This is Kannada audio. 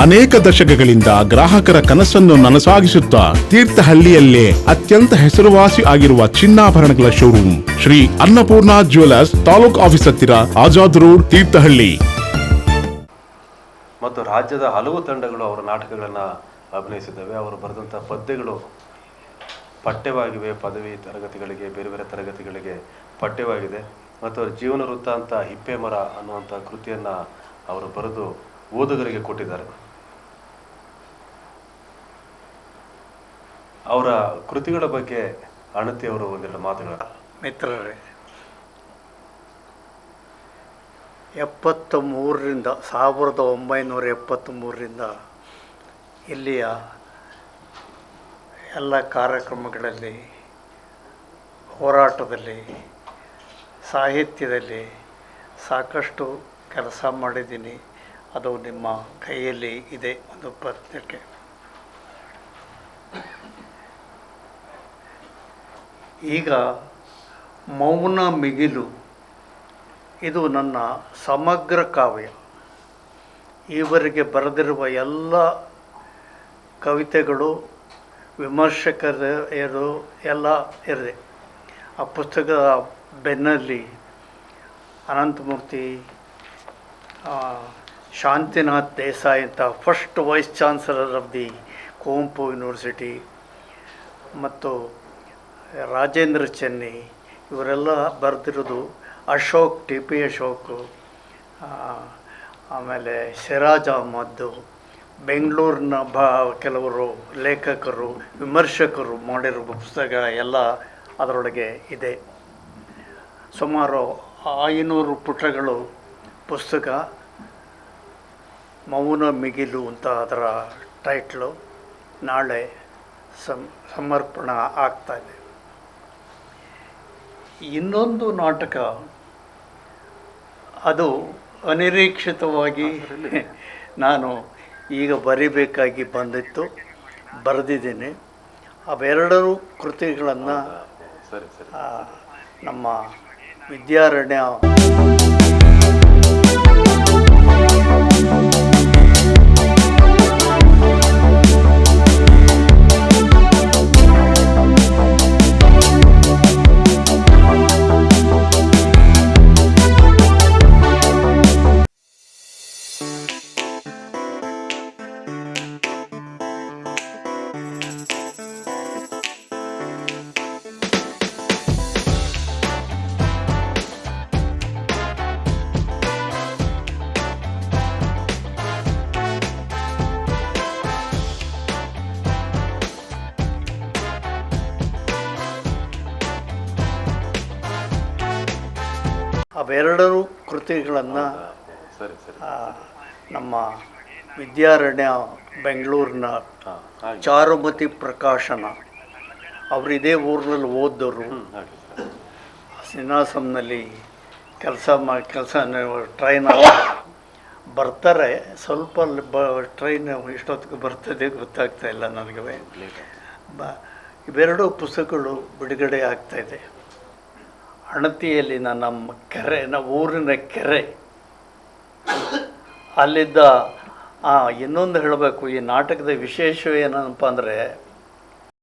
ಅನೇಕ ದಶಕಗಳಿಂದ ಗ್ರಾಹಕರ ಕನಸನ್ನು ನನಸಾಗಿಸುತ್ತಾ ತೀರ್ಥಹಳ್ಳಿಯಲ್ಲೇ ಅತ್ಯಂತ ಹೆಸರುವಾಸಿ ಆಗಿರುವ ಚಿನ್ನಾಭರಣಗಳ showroom Shri Annapurna jewellers taluk office ಹತ್ತಿರ ಆಜಾದ್ ರೋಡ್, ತೀರ್ಥಹಳ್ಳಿ. ಮತ್ತು ರಾಜ್ಯದ ಹಲವು ತಂಡಗಳು ಅವರ ನಾಟಕಗಳನ್ನು ಅಭಿನಯಿಸಿದ್ದಾವೆ. ಅವರು ಬರೆದಂಥ ಪದ್ಯಗಳು ಪಠ್ಯವಾಗಿವೆ. ಪದವಿ ತರಗತಿಗಳಿಗೆ, ಬೇರೆ ಬೇರೆ ತರಗತಿಗಳಿಗೆ ಪಠ್ಯವಾಗಿದೆ. ಮತ್ತು ಅವರ ಜೀವನ ವೃತ್ತಾಂತ ಹಿಪ್ಪೆ ಮರ ಅನ್ನುವಂಥ ಕೃತಿಯನ್ನು ಅವರು ಬರೆದು ಓದುಗರಿಗೆ ಕೊಟ್ಟಿದ್ದಾರೆ. ಅವರ ಕೃತಿಗಳ ಬಗ್ಗೆ ಅಣತಿ ಅವರು ಒಂದೆರಡು ಮಾತುಗಳು. ಮಿತ್ರರೇ ಎಪ್ಪತ್ತ ಮೂರರಿಂದ ಸಾವಿರದ ಒಂಬೈನೂರ ಎಪ್ಪತ್ತ ಮೂರರಿಂದ ಇಲ್ಲಿಯ ಎಲ್ಲ ಕಾರ್ಯಕ್ರಮಗಳಲ್ಲಿ, ಹೋರಾಟದಲ್ಲಿ, ಸಾಹಿತ್ಯದಲ್ಲಿ ಸಾಕಷ್ಟು ಕೆಲಸ ಮಾಡಿದ್ದೀನಿ. ಅದು ನಿಮ್ಮ ಕೈಯಲ್ಲಿ ಇದೆ ಒಂದು ಪತ್ರಿಕೆ ಈಗ ಮೌನ ಮಿಗಿಲು. ಇದು ನನ್ನ ಸಮಗ್ರ ಕಾವ್ಯ. ಈವರೆಗೆ ಬರೆದಿರುವ ಎಲ್ಲ ಕವಿತೆಗಳು ವಿಮರ್ಶಕರು ಎಲ್ಲ ಇದೆ ಆ ಪುಸ್ತಕದ ಬೆನ್ನಲ್ಲಿ ಅನಂತಮೂರ್ತಿ ಶಾಂತಿನಾಥ್ ದೇಸಾಯಿ ಅಂತ first vice chancellor of the Kuvempu university ಮತ್ತು ರಾಜೇಂದ್ರ ಚೆನ್ನಿ ಇವರೆಲ್ಲ ಬರೆದಿರೋದು ಅಶೋಕ್ ಟಿ ಪಿ ಅಶೋಕ್ ಆಮೇಲೆ ಸಿರಾಜ್ ಅಹಮದ್ದು ಬೆಂಗಳೂರಿನ ಬ, ಕೆಲವರು ಲೇಖಕರು, ವಿಮರ್ಶಕರು ಮಾಡಿರುವ ಪುಸ್ತಕ ಎಲ್ಲ ಅದರೊಳಗೆ ಇದೆ. ಸುಮಾರು ಐನೂರು ಪುಟಗಳು ಪುಸ್ತಕ ಮೌನ ಮಿಗಿಲು ಅಂತ ಅದರ ಟೈಟ್ಲು ನಾಳೆ ಸಮ್ ಸಮರ್ಪಣ ಆಗ್ತಾ ಇದೆ. ಇನ್ನೊಂದು ನಾಟಕ ಅದು ಅನಿರೀಕ್ಷಿತವಾಗಿ ನಾನು ಈಗ ಬರಿಬೇಕಾಗಿ ಬಂದಿತ್ತು ಬರೆದಿದ್ದೀನಿ. ಅವೆರಡರೂ ಕೃತಿಗಳನ್ನು ನಮ್ಮ ವಿದ್ಯಾರಣ್ಯ ಅವೆರಡರೂ ಕೃತಿಗಳನ್ನು ನಮ್ಮ ವಿದ್ಯಾರಣ್ಯ ಬೆಂಗಳೂರಿನ ಚಾರುಮತಿ ಪ್ರಕಾಶನ. ಅವರು ಇದೇ ಊರಿನಲ್ಲಿ ಓದಿದರು. ಸಿನಾಸಂನಲ್ಲಿ ಕೆಲಸ ಮಾ ಕೆಲಸ ಟ್ರೈನ್ ಬರ್ತಾರೆ. ಸ್ವಲ್ಪ ಬ ಟ್ರೈನ್ ಇಷ್ಟೊತ್ತಿಗೆ ಬರ್ತದೆ ಗೊತ್ತಾಗ್ತಾ ಇಲ್ಲ ನನಗೆ. ಬ ಇವೆರಡೂ ಪುಸ್ತಕಗಳು ಬಿಡುಗಡೆ ಆಗ್ತಾ ಇದೆ ಅಣತಿಯಲ್ಲಿ ನನ್ನ ನಮ್ಮ ಕೆರೆ ನಮ್ಮ ಊರಿನ ಕೆರೆ. ಅಲ್ಲಿದ್ದ ಇನ್ನೊಂದು ಹೇಳಬೇಕು, ಈ ನಾಟಕದ ವಿಶೇಷ ಏನಪ್ಪ ಅಂದರೆ